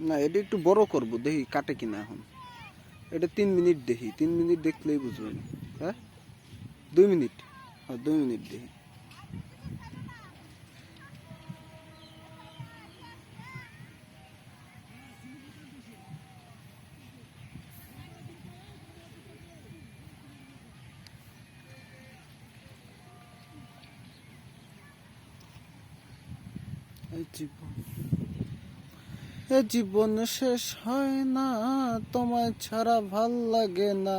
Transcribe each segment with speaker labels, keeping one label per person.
Speaker 1: না এটা একটু বড় করব দেখি কাটে কিনা এখন। এটা তিন মিনিট দেখি তিন মিনিট দেখলেই বুঝবেন। হ্যাঁ? দুই মিনিট। হ্যাঁ দুই মিনিট দেখি। জীবন জীবন শেষ হয় না, তোমায় ছাড়া ভালো লাগে না।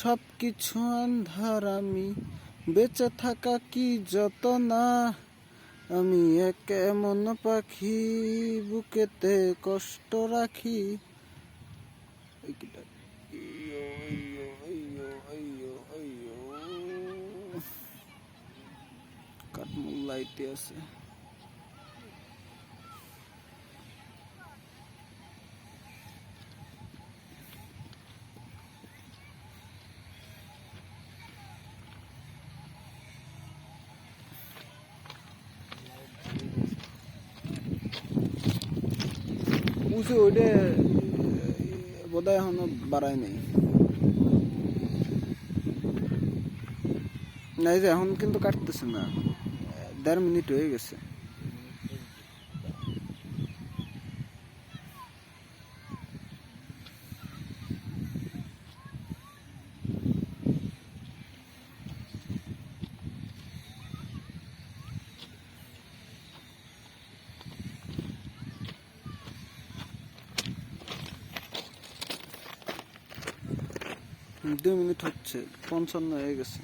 Speaker 1: সব কিছু আন্ধার, আমি বেঁচে থাকা কি যত না আমি এক এমন পাখি, বুকেতে কষ্ট রাখি। কাঠমুল লাইতে আছে। উঁচু ওইটা, বোধহয় এখনও বাড়ায় নাই না, এই যে এখন কিন্তু কাটতেছে না। দেড় মিনিট হয়ে গেছে। দুই মিনিট হচ্ছে পঞ্চান্ন হয়ে গেছে।